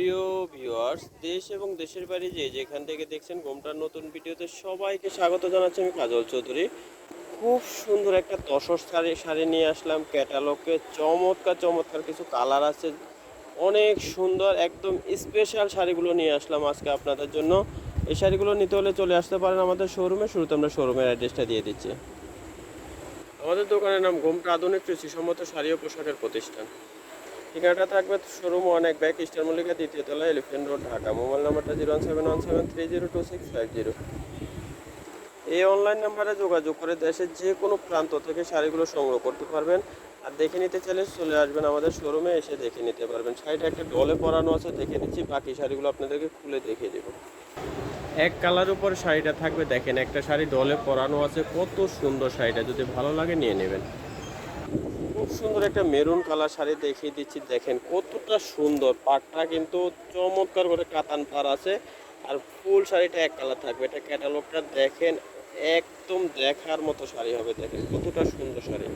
প্রিয় ভিউয়ার্স দেশ এবং দেশের বাইরে যে যেখান থেকে দেখছেন গোমটার নতুন ভিডিওতে সবাইকে স্বাগত জানাচ্ছি আমি কাজল চৌধুরী। খুব সুন্দর একটা তসর শাড়ি শাড়ি নিয়ে আসলাম ক্যাটালগে চমৎকার চমৎকার কিছু কালার আছে। অনেক সুন্দর, একদম স্পেশাল শাড়িগুলো নিয়ে আসলাম আজকে আপনাদের জন্য। এই শাড়িগুলো নিতে হলে চলে আসতে পারেন আমাদের শোরুমে শুরুতে আমরা শোরুমের অ্যাড্রেসটা দিয়ে দিচ্ছি। আমাদের দোকানের নাম গোমটা আধুনিক কৃষিসম্মত শাড়ি ও পোশাকের প্রতিষ্ঠান। ঠিকানাটা থাকবে শোরুম অনেক ব্যাগ ইস্টার মল্লিকা দ্বিতীয় তলা এলিফেন্ট রোড, ঢাকা। মোবাইল নাম্বারটা zero one seven one seven three zero two six five zero. এই অনলাইন নাম্বারে যোগাযোগ করে দেশের যে কোনো প্রান্ত থেকে শাড়িগুলো সংগ্রহ করতে পারবেন। আর দেখে নিতে চাইলে চলে আসবেন আমাদের শোরুমে, এসে দেখে নিতে পারবেন। শাড়িটা একটা ডলে পরানো আছে, দেখে নিচ্ছি। বাকি শাড়িগুলো আপনাদেরকে খুলে দেখিয়ে দেবো। এক কালার উপর শাড়িটা থাকবে। দেখেন একটা শাড়ি ডলে পরানো আছে। কত সুন্দর শাড়িটা। যদি ভালো লাগে নিয়ে নেবেন। খুব সুন্দর একটা মেরুন কালার শাড়ি দেখিয়ে দিচ্ছি। দেখেন কতটা সুন্দর। পাটটা কিন্তু চমৎকার করে কাতান পার আছে আর ফুল শাড়িটা এক কালার থাকবে। এটা ক্যাটালগটা দেখেন, একদম দেখার মতো শাড়ি হবে। দেখেন কতটা সুন্দর শাড়ি।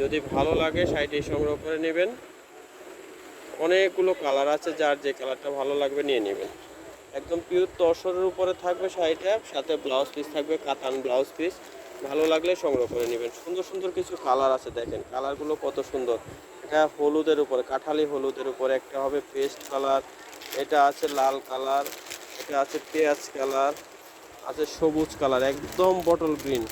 যদি ভালো লাগে শাড়িটি সংগ্রহ করে নেবেন। অনেকগুলো কালার আছে, যার যে কালারটা ভালো লাগবে নিয়ে নেবেন। একদম পিওর তসরের উপরে থাকবে শাড়িটা, সাথে ব্লাউজ পিস থাকবে, কাতান ব্লাউজ পিস ভালো লাগলে সংগ্রহ করে নেবেন। সুন্দর সুন্দর কিছু কালার আছে দেখেন। কালারগুলো কত সুন্দর। এটা হলুদের উপরে, কাঁঠালি হলুদের উপরে, একটা হবে পেস্ট কালার এটা আছে লাল কালার এটা আছে পেঁয়াজ কালার আছে সবুজ কালার একদম বটল গ্রিন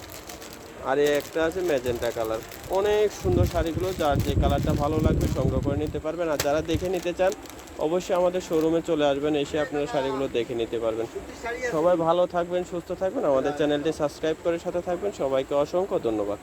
আর এই একটা আছে ম্যাজেন্টা কালার অনেক সুন্দর শাড়িগুলো, যার যে কালারটা ভালো লাগবে সংগ্রহ করে নিতে পারবেন। আর যারা দেখে নিতে চান, অবশ্যই আমাদের শোরুমে চলে আসবেন, এসে আপনারা শাড়িগুলো দেখে নিতে পারবেন। সবাই ভালো থাকবেন, সুস্থ থাকবেন। আমাদের চ্যানেলটি সাবস্ক্রাইব করে সাথে থাকবেন। সবাইকে অসংখ্য ধন্যবাদ।